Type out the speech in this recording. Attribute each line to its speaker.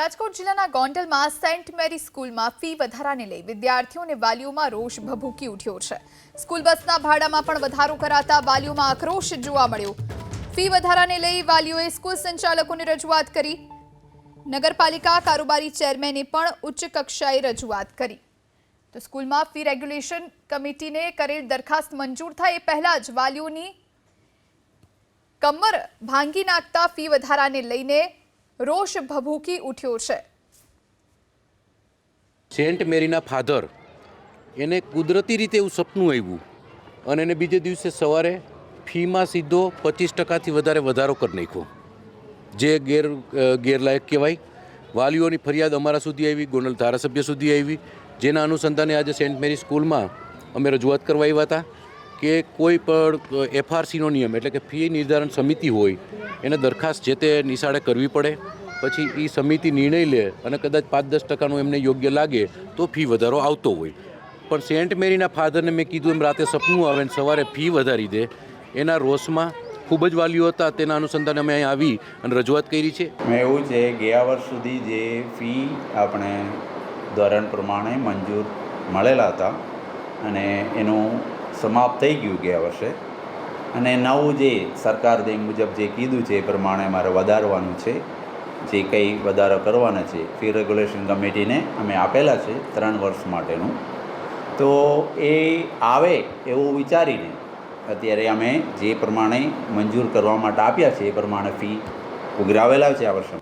Speaker 1: રાજકોટ જિલ્લાના ગોંડલમાં સેન્ટ મેરી સ્કૂલમાં ફી વધારાને લઈ વિદ્યાર્થીઓ અને વાલીઓમાં રોષ ભભૂકી ઉઠ્યો છે. સ્કૂલ બસના ભાડામાં પણ વધારો કરાતા વાલીઓમાં આક્રોશ જોવા મળ્યો. ફી વધારાને લઈ વાલીઓએ સ્કૂલ સંચાલકોને રજૂઆત કરી. નગરપાલિકા કારોબારી ચેરમેને પણ ઉચ્ચ કક્ષાએ રજૂઆત કરી. તો સ્કૂલમાં ફી રેગ્યુલેશન કમિટીને કરેલ દરખાસ્ત મંજૂર થાય એ પહેલા જ વાલીઓની કમર ભાંગી નાખતા ફી વધારાને લઈને રોષ ભભૂકી ઉઠ્યો છે.
Speaker 2: સેન્ટ મેરીના ફાધર એને કુદરતી રીતે એવું સપનું આવ્યું અને એને બીજે દિવસે સવારે ફીમાં સીધો પચીસ ટકાથી વધારે વધારો કરી નાખ્યો. જે ગેર ગેરલાયક કહેવાય. વાલીઓની ફરિયાદ અમારા સુધી આવી, ગોંડલ ધારાસભ્ય સુધી આવી. જેના અનુસંધાને આજે સેન્ટ મેરી સ્કૂલમાં અમે રજૂઆત કરવા આવ્યા હતા. કે કોઈ પણ એફઆરસીનો નિયમ, એટલે કે ફી નિર્ધારણ સમિતિ હોય, એને દરખાસ્ત જે તે નિશાળે કરવી પડે. પછી એ સમિતિ નિર્ણય લે અને કદાચ પાંચ દસ ટકાનું એમને યોગ્ય લાગે, તો ફી વધારો આવતો હોય. પણ સેન્ટ મેરીના ફાધરને મેં કીધું એમ રાતે સપનું આવે ને સવારે ફી વધારી દે. એના રોષમાં ખૂબ જ વાલીઓ હતા, તેના અનુસંધાને અમે અહીં આવી અને રજૂઆત કરી છે.
Speaker 3: એવું છે, ગયા વર્ષ સુધી જે ફી આપણે ધોરણ પ્રમાણે મંજૂર મળેલા હતા અને એનું સમાપ્ત થઈ ગયું ગયા વર્ષે. અને નવું જે સરકાર જે મુજબ જે કીધું છે એ પ્રમાણે મારે વધારવાનું છે. જે કંઈ વધારો કરવાના છે, ફી રેગ્યુલેશન કમિટીને અમે આપેલા છે ત્રણ વર્ષ માટેનું. તો એ આવે એવું વિચારીને અત્યારે અમે જે પ્રમાણે મંજૂર કરવા માટે આપ્યા છે એ પ્રમાણે ફી ઉઘરાવેલા છે આ વર્ષે.